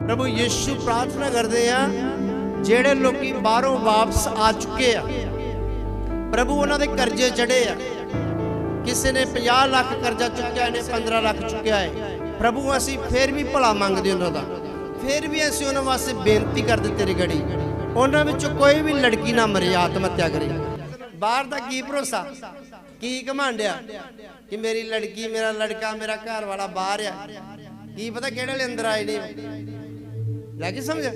ਪ੍ਰਭੂ ਯੀਸ਼ੂ ਪ੍ਰਾਰਥਨਾ ਕਰਦੇ ਆ, ਜਿਹੜੇ ਲੋਕੀ ਬਾਹਰੋਂ ਵਾਪਸ ਆ ਚੁੱਕੇ ਆ, ਪ੍ਰਭੂ ਉਹਨਾਂ ਦੇ ਕਰਜ਼ੇ ਚੜੇ ਆ। ਕਿਸੇ ਨੇ 50 ਲੱਖ ਕਰਜ਼ਾ ਚੁੱਕਿਆ ਨੇ 15 ਲੱਖ ਚੁੱਕਿਆ ਹੈ ਪ੍ਰਭੂ ਅਸੀਂ ਫੇਰ ਵੀ ਭਲਾ ਮੰਗਦੇ ਉਹਨਾਂ ਦਾ। ਫੇਰ ਵੀ ਅਸੀਂ ਉਹਨਾਂ ਵਾਸਤੇ ਬੇਨਤੀ ਕਰਦੇ ਤੇਰੀ ਗੜੀ ਉਹਨਾਂ ਵਿੱਚੋਂ ਕੋਈ ਵੀ ਲੜਕੀ ਨਾ ਮਰੇ, ਆਤਮ ਹੱਤਿਆ ਕਰੇ। ਬਾਹਰ ਦਾ ਕੀ ਭਰੋਸਾ? ਕੀ ਘਮੰਡਿਆ ਕਿ ਮੇਰੀ ਲੜਕੀ, ਮੇਰਾ ਲੜਕਾ, ਮੇਰਾ ਘਰ ਵਾਲਾ ਬਾਹਰ ਆ। ਕੀ ਪਤਾ ਕਿਹੜੇ ਵੇਲੇ ਅੰਦਰ ਆਏ ਨੇ। ਲੈ ਕੇ ਸਮਝ?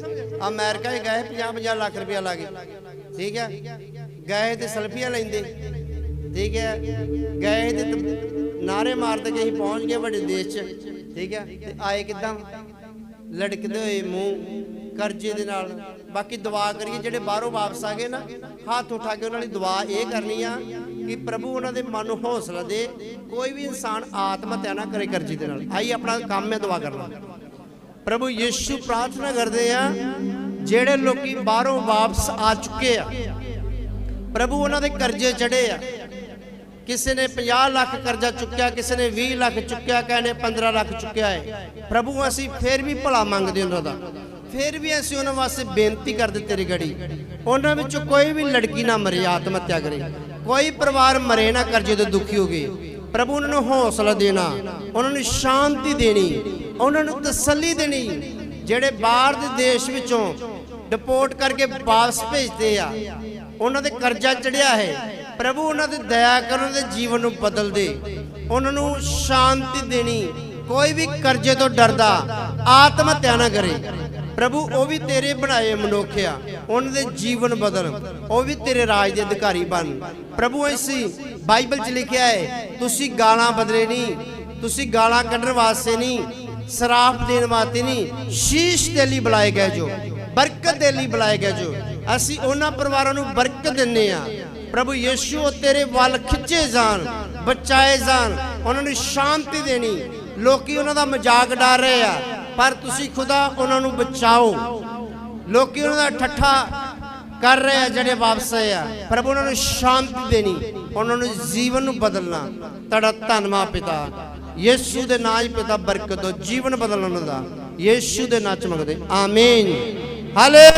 ਅਮਰੀਕਾ ਹੀ ਗਏ 50 50 ਲੱਖ ਰੁਪਇਆ ਲਾ ਕੇ। ਠੀਕ ਹੈ? ਗਏ ਤੇ ਸੈਲਫੀਆਂ ਲੈਂਦੇ। ਠੀਕ ਹੈ? ਗਏ ਤੇ ਤ- ਨਾਰੇ ਮਾਰਦੇ ਕਿ ਅਸੀਂ ਪਹੁੰਚ ਗਏ ਵੱਡੇ ਦੇਸ਼ 'ਚ। ਠੀਕ ਹੈ? ਤੇ ਆਏ ਕਿਦਾਂ? ਲੜਕਦੇ ਹੋਏ ਮੂੰਹ, ਕਰਜ਼ੇ ਦੇ ਨਾਲ। ਬਾਕੀ ਦੁਆ ਕਰੀਏ, ਜਿਹੜੇ ਬਾਹਰੋਂ ਵਾਪਸ ਆ ਗਏ ਨਾ, ਹੱਥ ਉਠਾ ਕੇ ਉਹਨਾਂ ਦੀ ਦੁਆ ਇਹ ਕਰਨੀ ਆ ਕਿ ਪ੍ਰਭੂ ਉਹਨਾਂ ਦੇ ਮਨ ਨੂੰ ਹੌਸਲਾ ਦੇ। ਕੋਈ ਵੀ ਇਨਸਾਨ ਆਤਮ ਹੱਤਿਆ ਨਾ ਕਰੇ ਕਰਜ਼ੇ ਦੇ ਨਾਲ। ਆਈ ਆਪਣਾ ਕੰਮ ਹੈ, ਦੁਆ ਕਰਨਾ। ਪ੍ਰਭੂ ਯੀਸ਼ੂ ਪ੍ਰਾਰਥਨਾ ਕਰਦੇ ਆ, ਜਿਹੜੇ ਲੋਕੀ ਬਾਹਰੋਂ ਵਾਪਸ ਆ ਚੁੱਕੇ ਆ, ਪ੍ਰਭੂ ਉਹਨਾਂ ਦੇ ਕਰਜ਼ੇ ਚੜੇ ਆ। ਕਿਸੇ ਨੇ 50 ਲੱਖ ਕਰਜ਼ਾ ਚੁੱਕਿਆ, ਕਿਸੇ ਨੇ 20 ਲੱਖ ਚੁੱਕਿਆ ਕਿਸੇ 15 ਲੱਖ ਚੁੱਕਿਆ ਹੈ ਪ੍ਰਭੂ, ਅਸੀਂ ਫੇਰ ਵੀ ਭਲਾ ਮੰਗਦੇ ਉਹਨਾਂ ਦਾ। ਫੇਰ ਵੀ ਅਸੀਂ ਉਹਨਾਂ ਵਾਸਤੇ ਬੇਨਤੀ ਕਰਦੇ ਤੇਰੀ ਗੜੀ ਉਹਨਾਂ ਵਿੱਚੋਂ ਕੋਈ ਵੀ ਲੜਕੀ ਨਾ ਮਰੇ, ਆਤਮ ਹੱਤਿਆ ਕਰੇ। ਕੋਈ ਪਰਿਵਾਰ ਮਰੇ ਨਾ ਕਰਜ਼ੇ ਤੋਂ ਦੁਖੀ ਹੋ ਗਏ। ਪ੍ਰਭੂ ਉਹਨਾਂ ਨੂੰ ਹੌਸਲਾ ਦੇਣਾ, ਉਹਨਾਂ ਨੂੰ ਸ਼ਾਂਤੀ ਦੇਣੀ, ਉਹਨਾਂ ਨੂੰ ਤਸੱਲੀ ਦੇਣੀ, ਜਿਹੜੇ ਬਾਹਰ ਦੇ ਦੇਸ਼ ਵਿੱਚੋਂ ਡਿਪੋਰਟ ਕਰਕੇ ਵਾਪਸ ਭੇਜਦੇ ਆ, ਉਹਨਾਂ ਦੇ ਕਰਜ਼ਾ ਚੜਿਆ ਹੈ, ਪ੍ਰਭੂ ਉਹਨਾਂ ਤੇ ਦਇਆ ਕਰ ਦੇ ਜੀਵਨ ਨੂੰ ਬਦਲ ਦੇ, ਉਹਨਾਂ ਨੂੰ ਸ਼ਾਂਤੀ ਦੇਣੀ, ਕੋਈ ਵੀ ਕਰਜ਼ੇ ਤੋਂ ਡਰਦਾ, ਆਤਮ ਹੱਤਿਆ ਨਾ ਕਰੇ, ਪ੍ਰਭੂ ਉਹ ਵੀ ਤੇਰੇ ਬਣਾਏ ਮਨੁੱਖ ਆ, ਉਹਨਾਂ ਦੇ ਜੀਵਨ ਬਦਲ, ਉਹ ਵੀ ਤੇਰੇ ਰਾਜ ਦੇ ਅਧਿਕਾਰੀ ਬਣ, ਪ੍ਰਭੂ ਅਸੀਂ ਬਾਈਬਲ 'ਚ ਲਿਖਿਆ ਹੈ, ਤੁਸੀਂ ਗਾਲਾਂ ਬਦਲੇ ਨਹੀਂ, ਤੁਸੀਂ ਗਾਲਾਂ ਕੱਢਣ ਵਾਸਤੇ ਨਹੀਂ ਸਰਾਫ ਦੇਣ ਵਾਸਤੇ ਨਹੀਂ, ਸ਼ੀਸ਼ ਦੇ ਲਈ ਬੁਲਾਏ ਗਏ ਜੋ, ਬਰਕਤ ਦੇ ਲਈ ਬੁਲਾਏ ਗਏ ਜੋ। ਅਸੀਂ ਉਹਨਾਂ ਪਰਿਵਾਰਾਂ ਨੂੰ ਬਰਕਤ ਦਿੰਨੇ ਆ ਪ੍ਰਭੂ ਯੀਸ਼ੂ ਤੇਰੇ ਵੱਲ ਖਿੱਚੇ ਜਾਣ, ਬਚਾਏ ਜਾਣ, ਉਹਨਾਂ ਨੂੰ ਸ਼ਾਂਤੀ ਦੇਣੀ। ਲੋਕੀ ਉਹਨਾਂ ਦਾ ਮਜ਼ਾਕ ਡਾਰ ਰਹੇ ਆ, ਪਰ ਤੁਸੀਂ ਖੁਦਾ ਉਹਨਾਂ ਨੂੰ ਬਚਾਓ। ਲੋਕੀ ਉਹਨਾਂ ਦਾ ਠੱਠਾ ਕਰ ਰਹੇ ਆ ਜਿਹੜੇ ਵਾਪਸ ਆਏ ਆ। ਪ੍ਰਭੂ, ਉਹਨਾਂ ਨੂੰ ਸ਼ਾਂਤੀ ਦੇਣੀ, ਉਹਨਾਂ ਨੂੰ ਜੀਵਨ ਨੂੰ ਬਦਲਣਾ। ਤੁਹਾਡਾ ਧੰਨਵਾਦ ਪਿਤਾ। ਯੀਸ਼ੂ ਦੇ ਨਾਮ 'ਚ ਪਿਤਾ ਬਰਕਤ ਦੋ ਜੀਵਨ ਬਦਲਣ ਉਹਨਾਂ ਦਾ। ਯੀਸ਼ੂ ਦੇ ਨਾਮ 'ਚ ਮੰਗਦੇ। ਆਮੀਨ। ਹਾਲੇ